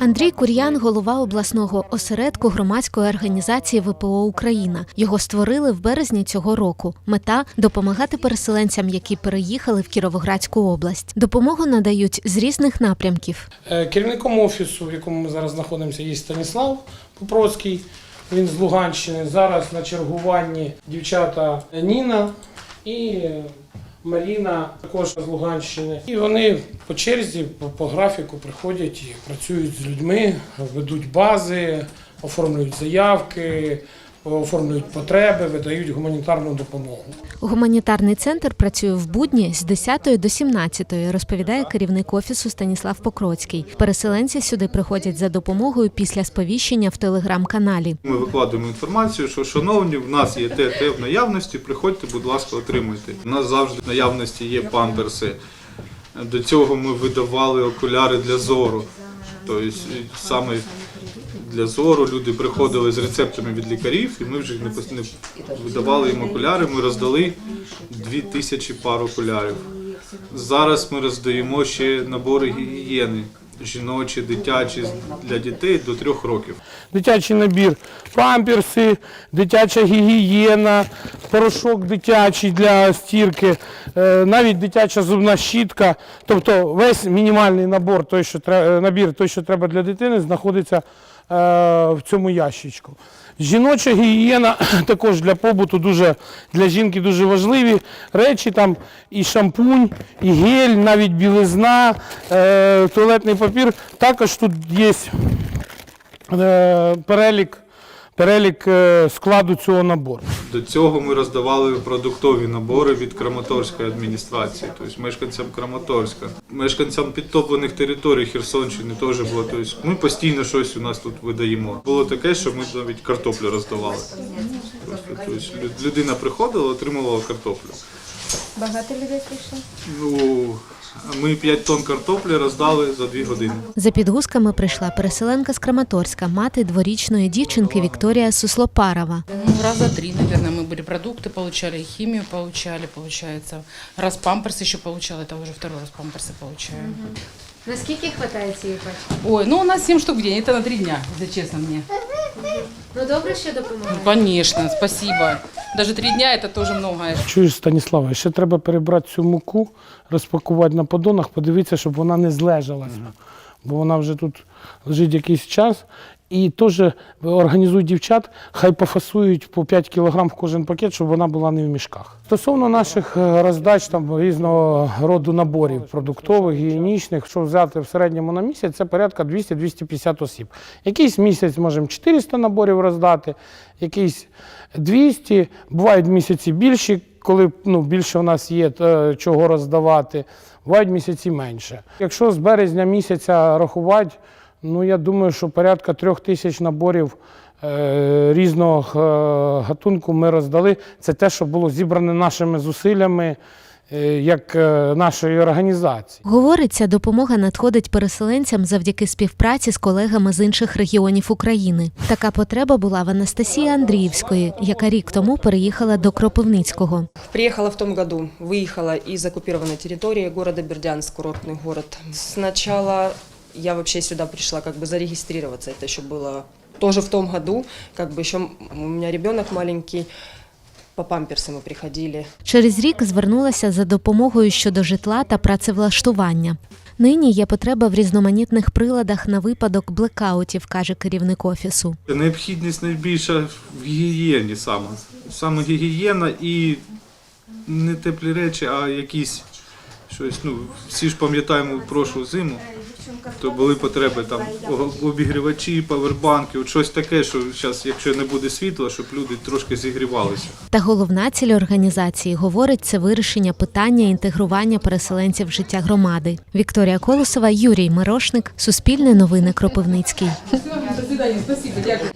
Андрій Кур'ян, голова обласного осередку громадської організації ВПО Україна. Його створили в березні цього року. Мета допомагати переселенцям, які переїхали в Кіровоградську область. Допомогу надають з різних напрямків. Е, Керівником офісу, в якому ми зараз знаходимося, є Станіслав Попроцький. Він з Луганщини. Зараз на чергуванні дівчата Ніна і Маріна також з Луганщини. І вони по черзі, по, графіку приходять і працюють з людьми, ведуть бази, оформлюють заявки, оформлюють потреби, видають гуманітарну допомогу. Гуманітарний центр працює в будні з 10 до 17, розповідає керівник офісу Станіслав Покроцький. Переселенці сюди приходять за допомогою після сповіщення в телеграм-каналі. Ми викладуємо інформацію, що шановні, в нас є те, те в наявності. Приходьте, будь ласка, отримуйте. У нас завжди в наявності є памперси. До цього ми видавали окуляри для зору. Тобто саме для зору люди приходили з рецептами від лікарів, і ми вже не видавали їм окуляри. Ми роздали дві тисячі пар окулярів. Зараз ми роздаємо ще набори гігієни. Жіночі, дитячі для дітей до трьох років. дитячий набір, памперси, дитяча гігієна, порошок дитячий для стірки, е, навіть дитяча зубна щітка. Тобто весь мінімальний набор, той, що тре- набір, той, що треба для дитини, знаходиться е, в цьому ящичку. Жіноча гігієна також для побуту дуже для жінки дуже важливі речі. Там і шампунь, і гель, навіть білизна, е, туалетний папір. Також тут є е, перелік, перелік е, складу цього набору. До цього ми роздавали продуктові набори від Краматорської адміністрації, тобто мешканцям Краматорська, мешканцям підтоплених територій Херсонщини теж було. Тобто ми постійно щось у нас тут видаємо. Було таке, що ми навіть картоплю роздавали. Тобто лю- людина приходила, отримувала картоплю. Багато людей прийшло? Ну, ми 5 тонн картоплі роздали за 2 години. За підгузками прийшла переселенка з Краматорська, мати дворічної дівчинки Вікторія Суслопарова. Ну, раза три, наверное, мы были продукты получали, и химию получали, получается. Раз памперсы еще получала, это уже второй раз памперсы получаю. Наскільки вистачає цієї пачки? Ой, ну у нас 7 штук в день, это на три дня, если честно мне. Ну добре, що допомагає. Ну, конечно, спасибо. Даже три дня это тоже много. Чуєш, Станіслава, ще треба перебрати цю муку, розпакувати на подонах, подивитися, щоб вона не злежалася. Бо вона вже тут лежить якийсь час. І теж організуй дівчат, хай пофасують по 5 кг в кожен пакет, щоб вона була не в мішках. Стосовно наших е, роздач там різного роду наборів продуктових, гігієнічних, що взяти в середньому на місяць, це порядка 200-250 осіб. Якийсь місяць можемо 400 наборів роздати, якийсь 200, бувають місяці більші, коли ну, більше у нас є то, чого роздавати, бувають місяці менше. Якщо з березня місяця рахувати, ну я думаю, що порядка трьох тисяч наборів е, різного е, гатунку ми роздали. Це те, що було зібране нашими зусиллями е, як е, нашої організації. Говориться, допомога надходить переселенцям завдяки співпраці з колегами з інших регіонів України. Така потреба була в Анастасії Андріївської, яка рік тому переїхала до Кропивницького. Приехала в том году, выехала из оккупированной территории города Бердянск, курортный город. Сначала я вообще сюда пришла как бы зарегистрироваться, это еще было тоже в том году, как бы еще у меня ребенок маленький, по памперсы мы приходили. Через рік звернулася за допомогою щодо житла та працевлаштування. Нині є потреба в різноманітних приладах на випадок блекаутів, каже керівник офісу. Необхідність найбільша в гігієні саме. Саме гігієна і не теплі речі, а якісь щось. Ну, всі ж пам'ятаємо прошлу зиму. То були потреби там обігрівачі, павербанки, от щось таке, що зараз, якщо не буде світла, щоб люди трошки зігрівалися. Та головна ціль організації говорить це вирішення питання інтегрування переселенців в життя громади. Вікторія Колосова, Юрій Мирошник, Суспільне новини Кропивницький. До свидання, спасибо, дякую.